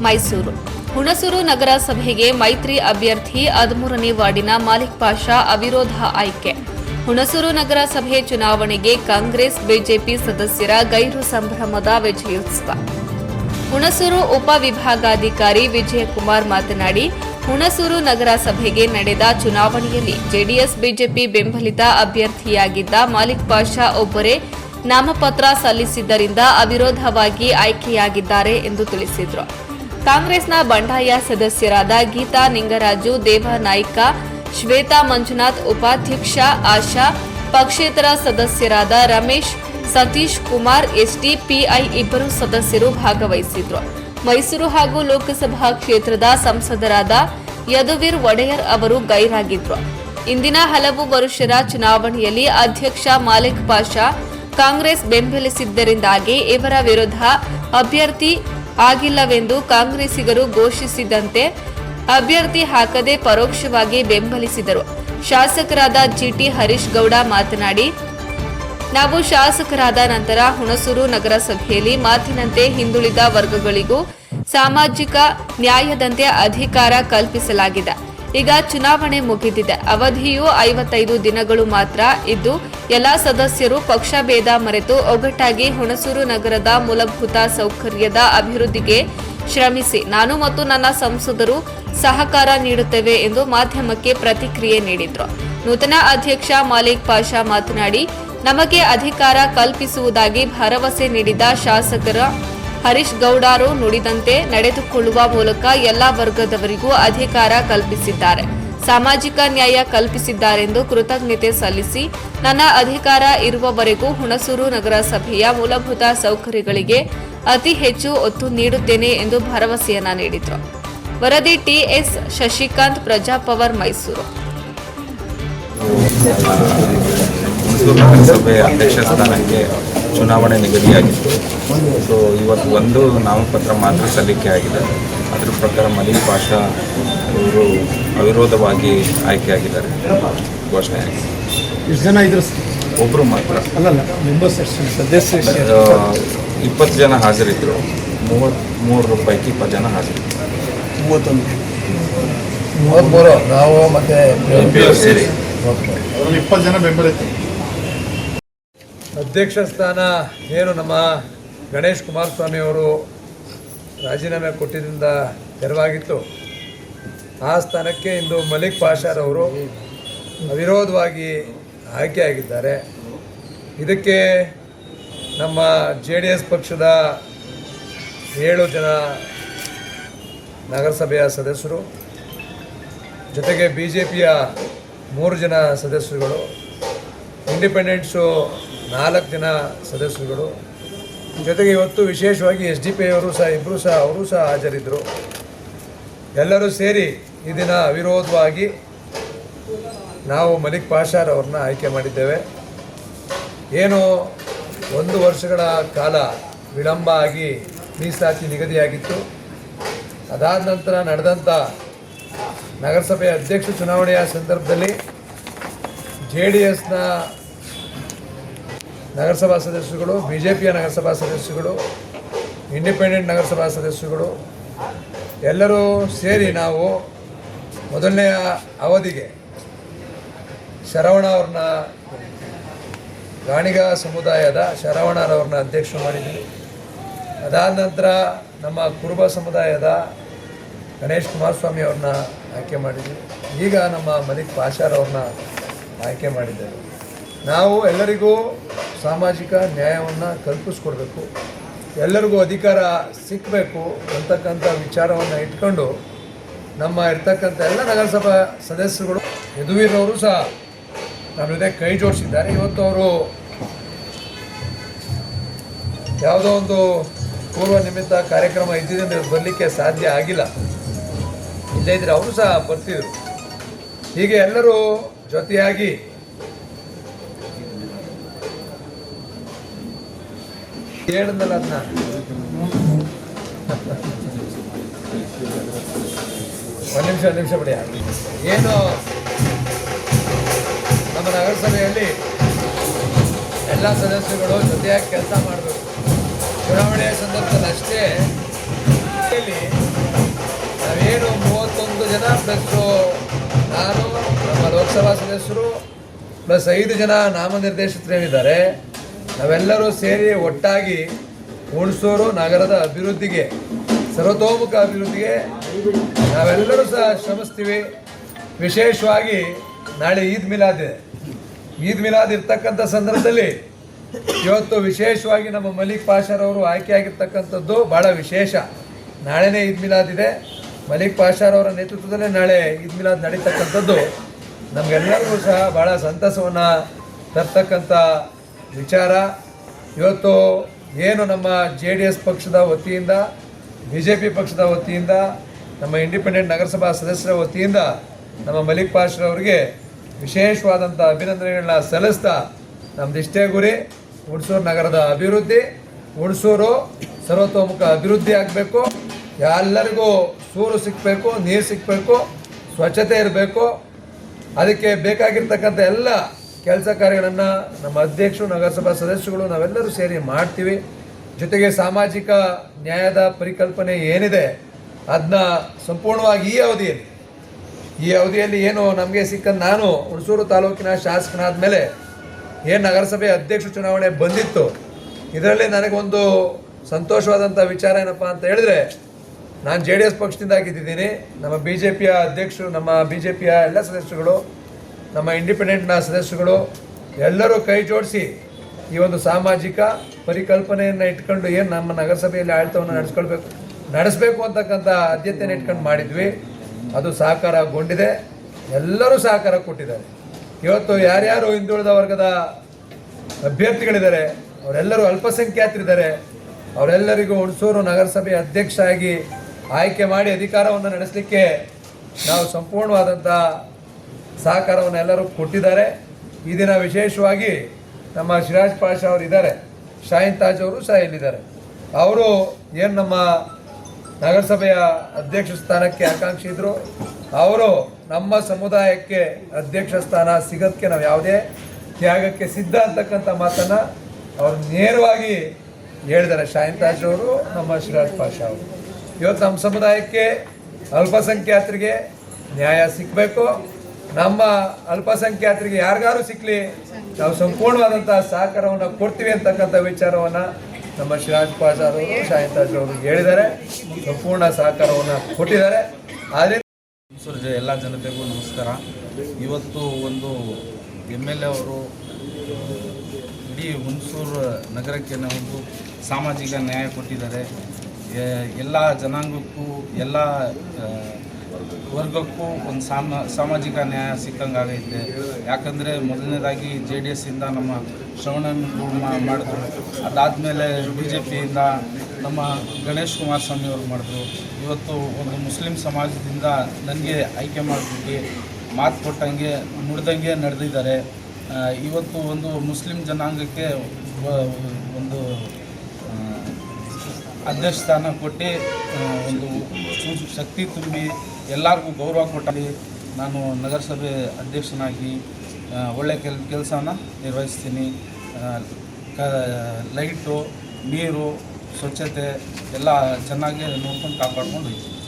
ಮೈಸೂರು. ಹುಣಸೂರು ನಗರಸಭೆಗೆ ಮೈತ್ರಿ ಅಭ್ಯರ್ಥಿ ಹದಿಮೂರನೇ ವಾರ್ಡಿನ ಮಾಲಿಕ್ ಪಾಷಾ ಅವಿರೋಧ ಆಯ್ಕೆ. ಹುಣಸೂರು ನಗರಸಭೆ ಚುನಾವಣೆಗೆ ಕಾಂಗ್ರೆಸ್, ಬಿಜೆಪಿ ಸದಸ್ಯರ ಗೈರು ಸಂಭ್ರಮದ ವಿಜಯೋತ್ಸವ. ಹುಣಸೂರು ಉಪವಿಭಾಗಾಧಿಕಾರಿ ವಿಜಯಕುಮಾರ್ ಮಾತನಾಡಿ, ಹುಣಸೂರು ನಗರಸಭೆಗೆ ನಡೆದ ಚುನಾವಣೆಯಲ್ಲಿ ಜೆಡಿಎಸ್, ಬಿಜೆಪಿ ಬೆಂಬಲಿತ ಅಭ್ಯರ್ಥಿಯಾಗಿದ್ದ ಮಾಲಿಕ್ ಪಾಷಾ ಒಬ್ಬರೇ ನಾಮಪತ್ರ ಸಲ್ಲಿಸಿದ್ದರಿಂದ ಅವಿರೋಧವಾಗಿ ಆಯ್ಕೆಯಾಗಿದ್ದಾರೆ ಎಂದು ತಿಳಿಸಿದರು. ಕಾಂಗ್ರೆಸ್ನ ಬಂಡಾಯ ಸದಸ್ಯರಾದ ಗೀತಾ ನಿಂಗರಾಜು ದೇವನಾಯ್ಕ ಶ್ವೇತಾ ಮಂಜುನಾಥ್, ಉಪಾಧ್ಯಕ್ಷ ಆಶಾ, ಪಕ್ಷೇತರ ಸದಸ್ಯರಾದ ರಮೇಶ್, ಸತೀಶ್ ಕುಮಾರ್ ಎಸ್ಡಿಪಿಐ ಇಬ್ಬರು ಸದಸ್ಯರು ಭಾಗವಹಿಸಿದ್ರು. ಮೈಸೂರು ಹಾಗೂ ಲೋಕಸಭಾ ಕ್ಷೇತ್ರದ ಸಂಸದರಾದ ಯದುವೀರ್ ಒಡೆಯರ್ ಅವರು ಗೈರಾಗಿದ್ರು. ಇಂದಿನ ಹಲವು ವರುಷರ ಚುನಾವಣೆಯಲ್ಲಿ ಅಧ್ಯಕ್ಷ ಮಾಲಿಕ್ ಪಾಷಾ ಕಾಂಗ್ರೆಸ್ ಬೆಂಬಲಿಸಿದ್ದರಿಂದಾಗಿ ಇವರ ವಿರುದ್ಧ ಅಭ್ಯರ್ಥಿ ಆಗಿಲ್ಲವೆಂದು ಕಾಂಗ್ರೆಸ್ಸಿಗರು ಘೋಷಿಸಿದಂತೆ ಅಭ್ಯರ್ಥಿ ಹಾಕದೆ ಪರೋಕ್ಷವಾಗಿ ಬೆಂಬಲಿಸಿದರು. ಶಾಸಕರಾದ ಜಿಟಿ ಹರೀಶ್ ಗೌಡ ಮಾತನಾಡಿ, ನಾವು ಶಾಸಕರಾದ ನಂತರ ಹುಣಸೂರು ನಗರಸಭೆಯಲ್ಲಿ ಮಾತಿನಂತೆ ಹಿಂದುಳಿದ ವರ್ಗಗಳಿಗೂ ಸಾಮಾಜಿಕ ನ್ಯಾಯದಂತೆ ಅಧಿಕಾರ ಕಲ್ಪಿಸಲಾಗಿದೆ. ಈಗ ಚುನಾವಣೆ ಮುಗಿದಿದೆ. ಅವಧಿಯು ಐವತ್ತೈದು ದಿನಗಳು ಮಾತ್ರ ಇದ್ದು, ಎಲ್ಲಾ ಸದಸ್ಯರು ಪಕ್ಷಭೇದ ಮರೆತು ಒಗ್ಗಟ್ಟಾಗಿ ಹುಣಸೂರು ನಗರದ ಮೂಲಭೂತ ಸೌಕರ್ಯದ ಅಭಿವೃದ್ಧಿಗೆ ಶ್ರಮಿಸಿ. ನಾನು ಮತ್ತು ನನ್ನ ಸಂಸದರು ಸಹಕಾರ ನೀಡುತ್ತೇವೆ ಎಂದು ಮಾಧ್ಯಮಕ್ಕೆ ಪ್ರತಿಕ್ರಿಯೆ ನೀಡಿದರು. ನೂತನ ಅಧ್ಯಕ್ಷ ಮಾಲಿಕ್ ಪಾಷಾ ಮಾತನಾಡಿ, ನಮಗೆ ಅಧಿಕಾರ ಕಲ್ಪಿಸುವುದಾಗಿ ಭರವಸೆ ನೀಡಿದ ಶಾಸಕರ ಹರೀಶ್ ಗೌಡರು ನುಡಿದಂತೆ ನಡೆದುಕೊಳ್ಳುವ ಮೂಲಕ ಎಲ್ಲ ವರ್ಗದವರಿಗೂ ಅಧಿಕಾರ ಕಲ್ಪಿಸಿದ್ದಾರೆ. ಸಾಮಾಜಿಕ ನ್ಯಾಯ ಕಲ್ಪಿಸಿದ್ದಾರೆಂದು ಕೃತಜ್ಞತೆ ಸಲ್ಲಿಸಿ ನನ್ನ ಅಧಿಕಾರ ಇರುವವರೆಗೂ ಹುಣಸೂರು ನಗರಸಭೆಯ ಮೂಲಭೂತ ಸೌಕರ್ಯಗಳಿಗೆ ಅತಿ ಹೆಚ್ಚು ಒತ್ತು ನೀಡುತ್ತೇನೆ ಎಂದು ಭರವಸೆಯನ್ನ ನೀಡಿದರು. ವರದಿ ಟಿಎಸ್ ಶಶಿಕಾಂತ್ ಪ್ರಜಾಪವರ್ ಮೈಸೂರು. ಹುಣಸೂರು ಅಧ್ಯಕ್ಷ ಸ್ಥಾನಕ್ಕೆ ಚುನಾವಣೆ ನಿಗದಿಯಾಗಿತ್ತು. ಸೊ ಇವತ್ತು ಒಂದು ನಾಮಪತ್ರ ಮಾತ್ರ ಸಲ್ಲಿಕೆ ಆಗಿದೆ. ಅದರ ಪ್ರಕಾರ ಮಲಿಕ್ ಪಾಷಾ ಅವರು ಅವಿರೋಧವಾಗಿ ಆಯ್ಕೆಯಾಗಿದ್ದಾರೆ ಘೋಷಣೆ ಆಗಿದೆ. ಎಷ್ಟು ಜನ ಇದ್ರು ಒಬ್ಬರು ಮಾತ್ರ. ಅಲ್ಲಲ್ಲ ಮೆಂಬರ್ಸ್ ಸದಸ್ಯ? ಇಪ್ಪತ್ತು ಜನ ಹಾಜರಿದ್ದರು ಮೂವತ್ತ್ಮೂರು ಪೈಕಿ ಇಪ್ಪತ್ತು ಜನ ಹಾಜರಿದ್ದರು ಮೂವತ್ತೊಂದು. ಮೂವತ್ತ್ಮೂರು ನಾವು ಮತ್ತೆ ಸೇರಿ. ಇಪ್ಪತ್ತು ಜನ ಬೆಂಬಲಿತ್ತು ಅಧ್ಯಕ್ಷ ಸ್ಥಾನ ಏನು ನಮ್ಮ ಗಣೇಶ್ ಕುಮಾರಸ್ವಾಮಿಯವರು ರಾಜೀನಾಮೆ ಕೊಟ್ಟಿದ್ದರಿಂದ ತೆರವಾಗಿತ್ತು. ಆ ಸ್ಥಾನಕ್ಕೆ ಇಂದು ಮಲಿಕ್ ಪಾಷಾರವರು ಅವಿರೋಧವಾಗಿ ಆಯ್ಕೆಯಾಗಿದ್ದಾರೆ ಇದಕ್ಕೆ ನಮ್ಮ ಜೆ ಡಿ ಎಸ್ ಪಕ್ಷದ ಏಳು ಜನ ನಗರಸಭೆಯ ಸದಸ್ಯರು, ಜೊತೆಗೆ ಬಿ ಜೆ ಪಿಯ ಮೂರು ಜನ ಸದಸ್ಯರುಗಳು, ಇಂಡಿಪೆಂಡೆಂಟ್ಸು ನಾಲ್ಕು ಜನ ಸದಸ್ಯರುಗಳು. ಜೊತೆಗೆ ಇವತ್ತು ವಿಶೇಷವಾಗಿ ಎಸ್ ಡಿ ಪಿ ಅವರು ಸಹ ಇಬ್ಬರು ಸಹ, ಅವರು ಸಹ ಹಾಜರಿದ್ದರು ಎಲ್ಲರೂ ಸೇರಿ ಈ ದಿನ ಅವಿರೋಧವಾಗಿ ನಾವು ಮಲಿಕ್ ಪಾಷಾರ್ ಅವ್ರನ್ನ ಆಯ್ಕೆ ಮಾಡಿದ್ದೇವೆ. ಏನು ಒಂದು ವರ್ಷಗಳ ಕಾಲ ವಿಳಂಬ ಆಗಿ ಮೀಸಲಾತಿ ನಿಗದಿಯಾಗಿತ್ತು. ಅದಾದ ನಂತರ ನಡೆದಂಥ ನಗರಸಭೆ ಅಧ್ಯಕ್ಷ ಚುನಾವಣೆಯ ಸಂದರ್ಭದಲ್ಲಿ ಜೆ ಡಿ ಎಸ್ನ ನಗರಸಭಾ ಸದಸ್ಯರುಗಳು ಬಿ ಜೆ ಪಿಯ ನಗರಸಭಾ ಸದಸ್ಯರುಗಳು ಇಂಡಿಪೆಂಡೆಂಟ್ ನಗರಸಭಾ ಸದಸ್ಯರುಗಳು, ಎಲ್ಲರೂ ಸೇರಿ ನಾವು ಮೊದಲನೆಯ ಅವಧಿಗೆ ಶರವಣ ಅವ್ರನ್ನ ಗಾಣಿಗ ಸಮುದಾಯದ ಶರವಣರವ್ರನ್ನ ಅಧ್ಯಕ್ಷ ಮಾಡಿದ್ವಿ. ಅದಾದ ನಂತರ ನಮ್ಮ ಕುರುಬ ಸಮುದಾಯದ ಗಣೇಶ್ ಕುಮಾರಸ್ವಾಮಿ ಅವ್ರನ್ನ ಆಯ್ಕೆ ಮಾಡಿದ್ವಿ. ಈಗ ನಮ್ಮ ಮಲಿಕ್ ಪಾಷಾರವ್ರನ್ನ ಆಯ್ಕೆ ಮಾಡಿದ್ದೇವೆ ನಾವು ಎಲ್ಲರಿಗೂ ಸಾಮಾಜಿಕ ನ್ಯಾಯವನ್ನು ಕಲ್ಪಿಸ್ಕೊಡ್ಬೇಕು ಎಲ್ಲರಿಗೂ ಅಧಿಕಾರ ಸಿಕ್ಕಬೇಕು ಅಂತಕ್ಕಂಥ ವಿಚಾರವನ್ನು ಇಟ್ಕೊಂಡು ನಮ್ಮ ಇರ್ತಕ್ಕಂಥ ಎಲ್ಲ ನಗರಸಭಾ ಸದಸ್ಯರುಗಳು ಯದುವೀರವರು ಸಹ ನಮ್ಮ ಜೊತೆ ಕೈ ಜೋಡಿಸಿದ್ದಾರೆ. ಇವತ್ತು ಅವರು ಯಾವುದೋ ಒಂದು ಪೂರ್ವ ನಿಮಿತ್ತ ಕಾರ್ಯಕ್ರಮ ಇದ್ದಿದ್ದರಿಂದ ಬರಲಿಕ್ಕೆ ಸಾಧ್ಯ ಆಗಿಲ್ಲ. ಇಲ್ಲದಿದ್ದರೆ ಅವರು ಸಹ ಬರ್ತಿದ್ರು. ಹೀಗೆ ಎಲ್ಲರೂ ಜೊತೆಯಾಗಿ ಹೇಳಿದ್ನಲ್ಲ ಅದನ್ನ. ಒಂದು ನಿಮಿಷ ಒಂದು ನಿಮಿಷ ಬಿಡಿ. ಏನು? ನಮ್ಮ ನಗರಸಭೆಯಲ್ಲಿ ಎಲ್ಲ ಸದಸ್ಯರುಗಳು ಜೊತೆಯಾಗಿ ಕೆಲಸ ಮಾಡಬೇಕು. ಚುನಾವಣೆಯ ಸಂದರ್ಭದಲ್ಲಿ ಅಷ್ಟೇ ಜನ ಬ್ಲಸ್ಸು ನಾನು ನಮ್ಮ ಲೋಕಸಭಾ ಸದಸ್ಯರು ಪ್ಲಸ್ ಐದು ಜನ ನಾಮನಿರ್ದೇಶಿತರೇನಿದ್ದಾರೆ ನಾವೆಲ್ಲರೂ ಸೇರಿ ಒಟ್ಟಾಗಿ ಹುಣಸೂರು ನಗರದ ಅಭಿವೃದ್ಧಿಗೆ, ಸರ್ವತೋಮುಖ ಅಭಿವೃದ್ಧಿಗೆ ನಾವೆಲ್ಲರೂ ಸಹ ಶ್ರಮಿಸ್ತೀವಿ. ವಿಶೇಷವಾಗಿ ನಾಳೆ ಈದ್ ಮಿಲಾದ್ ಇದೆ. ಈದ್ ಮಿಲಾದ್ ಇರ್ತಕ್ಕಂಥ ಸಂದರ್ಭದಲ್ಲಿ ಇವತ್ತು ವಿಶೇಷವಾಗಿ ನಮ್ಮ ಮಲಿಕ್ ಪಾಷಾರವರು ಆಯ್ಕೆಯಾಗಿರ್ತಕ್ಕಂಥದ್ದು ಭಾಳ ವಿಶೇಷ. ನಾಳೆನೇ ಈದ್ ಮಿಲಾದ್ ಇದೆ. ಮಲಿಕ್ ಪಾಷಾರವರ ನೇತೃತ್ವದಲ್ಲೇ ನಾಳೆ ಈದ್ ಮಿಲಾದ್ ನಡೀತಕ್ಕಂಥದ್ದು. ನಮಗೆಲ್ಲರಿಗೂ ಸಹ ಭಾಳ ಸಂತಸವನ್ನು ತರ್ತಕ್ಕಂಥ ವಿಚಾರ. ಇವತ್ತು ಏನು ನಮ್ಮ ಜೆ ಡಿ ಎಸ್ ಪಕ್ಷದ ವತಿಯಿಂದ, ಬಿ ಜೆ ಪಿ ಪಕ್ಷದ ವತಿಯಿಂದ, ನಮ್ಮ ಇಂಡಿಪೆಂಡೆಂಟ್ ನಗರಸಭಾ ಸದಸ್ಯರ ವತಿಯಿಂದ ನಮ್ಮ ಮಲಿಕ್ ಪಾಶ್ರವರಿಗೆ ವಿಶೇಷವಾದಂಥ ಅಭಿನಂದನೆಗಳನ್ನ ಸಲ್ಲಿಸ್ತಾ ನಮ್ದಿಷ್ಟೇ ಗುರಿ, ಹುಣಸೂರು ನಗರದ ಅಭಿವೃದ್ಧಿ. ಹುಣಸೂರು ಸರ್ವತೋಮುಖ ಅಭಿವೃದ್ಧಿ ಆಗಬೇಕು. ಎಲ್ಲರಿಗೂ ಸೂರು ಸಿಕ್ಕಬೇಕು ನೀರು ಸಿಕ್ಕಬೇಕು ಸ್ವಚ್ಛತೆ ಇರಬೇಕು. ಅದಕ್ಕೆ ಬೇಕಾಗಿರ್ತಕ್ಕಂಥ ಎಲ್ಲ ಕೆಲಸ ಕಾರ್ಯಗಳನ್ನು ನಮ್ಮ ಅಧ್ಯಕ್ಷರು, ನಗರಸಭಾ ಸದಸ್ಯರುಗಳು ನಾವೆಲ್ಲರೂ ಸೇರಿ ಮಾಡ್ತೀವಿ. ಜೊತೆಗೆ ಸಾಮಾಜಿಕ ನ್ಯಾಯದ ಪರಿಕಲ್ಪನೆ ಏನಿದೆ ಅದನ್ನ ಸಂಪೂರ್ಣವಾಗಿ ಈ ಅವಧಿಯಲ್ಲಿ ಈ ಅವಧಿಯಲ್ಲಿ ಏನು ನಮಗೆ ಸಿಕ್ಕ ನಾನು ಹುಣಸೂರು ತಾಲೂಕಿನ ಶಾಸಕನಾದ ಮೇಲೆ ಏನು ನಗರಸಭೆ ಅಧ್ಯಕ್ಷ ಚುನಾವಣೆ ಬಂದಿತ್ತು, ಇದರಲ್ಲಿ ನನಗೊಂದು ಸಂತೋಷವಾದಂಥ ವಿಚಾರ ಏನಪ್ಪ ಅಂತ ಹೇಳಿದ್ರೆ, ನಾನು ಜೆ ಡಿ ಎಸ್ ಪಕ್ಷದಿಂದ ಗೆದ್ದಿದ್ದೀನಿ ನಮ್ಮ ಬಿ ಜೆ ಪಿಯ ಅಧ್ಯಕ್ಷರು, ನಮ್ಮ ಬಿ ಜೆ ಪಿಯ ಎಲ್ಲ ಸದಸ್ಯರುಗಳು ನಮ್ಮ ಇಂಡಿಪೆಂಡೆಂಟ್ನ ಸದಸ್ಯರುಗಳು ಎಲ್ಲರೂ ಕೈ ಜೋಡಿಸಿ ಈ ಒಂದು ಸಾಮಾಜಿಕ ಪರಿಕಲ್ಪನೆಯನ್ನು ಇಟ್ಕೊಂಡು ಏನು ನಮ್ಮ ನಗರಸಭೆಯಲ್ಲಿ ಆಡಳಿತವನ್ನು ನಡೆಸ್ಕೊಳ್ಬೇಕು, ನಡೆಸಬೇಕು ಅಂತಕ್ಕಂಥ ಆದ್ಯತೆಯನ್ನು ಇಟ್ಕೊಂಡು ಮಾಡಿದ್ವಿ. ಅದು ಸಹಕಾರಗೊಂಡಿದೆ ಎಲ್ಲರೂ ಸಹಕಾರ ಕೊಟ್ಟಿದ್ದಾರೆ. ಇವತ್ತು ಯಾರ್ಯಾರು ಹಿಂದುಳಿದ ವರ್ಗದ ಅಭ್ಯರ್ಥಿಗಳಿದ್ದಾರೆ, ಅವರೆಲ್ಲರೂ ಅಲ್ಪಸಂಖ್ಯಾತರಿದ್ದಾರೆ, ಅವರೆಲ್ಲರಿಗೂ ಹುಣಸೂರು ನಗರಸಭೆ ಅಧ್ಯಕ್ಷ ಆಗಿ ಆಯ್ಕೆ ಮಾಡಿ ಅಧಿಕಾರವನ್ನು ನಡೆಸಲಿಕ್ಕೆ ನಾವು ಸಂಪೂರ್ಣವಾದಂಥ ಸಹಕಾರವನ್ನು ಎಲ್ಲರೂ ಕೊಟ್ಟಿದ್ದಾರೆ. ಈ ದಿನ ವಿಶೇಷವಾಗಿ ನಮ್ಮ ಶಿರಾಜ್ ಪಾಷ ಅವರು ಇದ್ದಾರೆ. ಶಾಹಿನ್ ತಾಜ್ ಅವರು ಸಹ ಇಲ್ಲಿದ್ದಾರೆ. ಅವರು ಏನು ನಮ್ಮ ನಗರಸಭೆಯ ಅಧ್ಯಕ್ಷ ಸ್ಥಾನಕ್ಕೆ ಆಕಾಂಕ್ಷಿ ಇದ್ರು. ಅವರು ನಮ್ಮ ಸಮುದಾಯಕ್ಕೆ ಅಧ್ಯಕ್ಷ ಸ್ಥಾನ ಸಿಗೋದಕ್ಕೆ ನಾವು ಯಾವುದೇ ತ್ಯಾಗಕ್ಕೆ ಸಿದ್ಧ ಅಂತಕ್ಕಂಥ ಮಾತನ್ನು ಅವರು ನೇರವಾಗಿ ಹೇಳಿದ್ದಾರೆ. ಶಾಹಿನ್ ತಾಜ್ ಅವರು, ನಮ್ಮ ಶಿರಾಜ್ ಪಾಷ ಅವರು. ಇವತ್ತು ನಮ್ಮ ಸಮುದಾಯಕ್ಕೆ ಅಲ್ಪಸಂಖ್ಯಾತರಿಗೆ ನ್ಯಾಯ ಸಿಕ್ಕಬೇಕು ನಮ್ಮ ಅಲ್ಪಸಂಖ್ಯಾತರಿಗೆ ಯಾರಿಗಾರು ಸಿಕ್ಕಲಿ ನಾವು ಸಂಪೂರ್ಣವಾದಂಥ ಸಹಕಾರವನ್ನು ಕೊಡ್ತೀವಿ ಅಂತಕ್ಕಂಥ ವಿಚಾರವನ್ನು ನಮ್ಮ ಶಿರಾಜ್ ಪಾಷಾ ಅವರು ಶಾಹಿತಾಜ್ ಅವರು ಹೇಳಿದ್ದಾರೆ. ಸಂಪೂರ್ಣ ಸಹಕಾರವನ್ನು ಕೊಟ್ಟಿದ್ದಾರೆ. ಆದರೆ ಮೈಸೂರು ಎಲ್ಲ ಜನತೆಗೂ ನಮಸ್ಕಾರ. ಇವತ್ತು ಒಂದು ಎಂ ಎಲ್ ಎ ಅವರು ಇಡೀ ಹುಣಸೂರು ನಗರಕ್ಕೆ ಒಂದು ಸಾಮಾಜಿಕ ನ್ಯಾಯ ಕೊಟ್ಟಿದ್ದಾರೆ. ಎಲ್ಲ ಜನಾಂಗಕ್ಕೂ ಎಲ್ಲ ವರ್ಗಕ್ಕೂ ಒಂದು ಸಾಮ, ಸಾಮಾಜಿಕ ನ್ಯಾಯ ಸಿಕ್ಕಂಗಾಗೈತೆ ಯಾಕಂದರೆ ಮೊದಲನೇದಾಗಿ ಜೆ ಡಿ ಎಸ್ಸಿಂದ ನಮ್ಮ ಶ್ರವಣನ್ಗೂ ಮಾಡಿದ್ರು. ಅದಾದಮೇಲೆ ಬಿ ಜೆ ಪಿಯಿಂದ ನಮ್ಮ ಗಣೇಶ್ ಕುಮಾರಸ್ವಾಮಿ ಅವರು ಮಾಡಿದ್ರು. ಇವತ್ತು ಒಂದು ಮುಸ್ಲಿಂ ಸಮಾಜದಿಂದ ನನಗೆ ಆಯ್ಕೆ ಮಾಡಿಬಿಟ್ಟು ಮಾತು ಕೊಟ್ಟಂಗೆ ಮುಡ್ದಂಗೆ ನಡೆದಿದ್ದಾರೆ. ಇವತ್ತು ಒಂದು ಮುಸ್ಲಿಂ ಜನಾಂಗಕ್ಕೆ ಒಂದು ಅಧ್ಯಕ್ಷ ಸ್ಥಾನ ಕೊಟ್ಟು ಒಂದು ಶಕ್ತಿ ತುಂಬಿ ಎಲ್ಲರಿಗೂ ಗೌರವ ಕೊಟ್ಟಲ್ಲಿ ನಾನು ನಗರಸಭೆ ಅಧ್ಯಕ್ಷನಾಗಿ ಒಳ್ಳೆಯ ಒಳ್ಳೆ ಕೆಲ್ ಕೆಲಸನ ನಿರ್ವಹಿಸ್ತೀನಿ. ಕ, ಲೈಟು, ನೀರು, ಸ್ವಚ್ಛತೆ ಎಲ್ಲ ಚೆನ್ನಾಗಿ ನೋಡ್ಕೊಂಡು ಕಾಪಾಡ್ಕೊಂಡು ಹೋಗ್ತೀನಿ.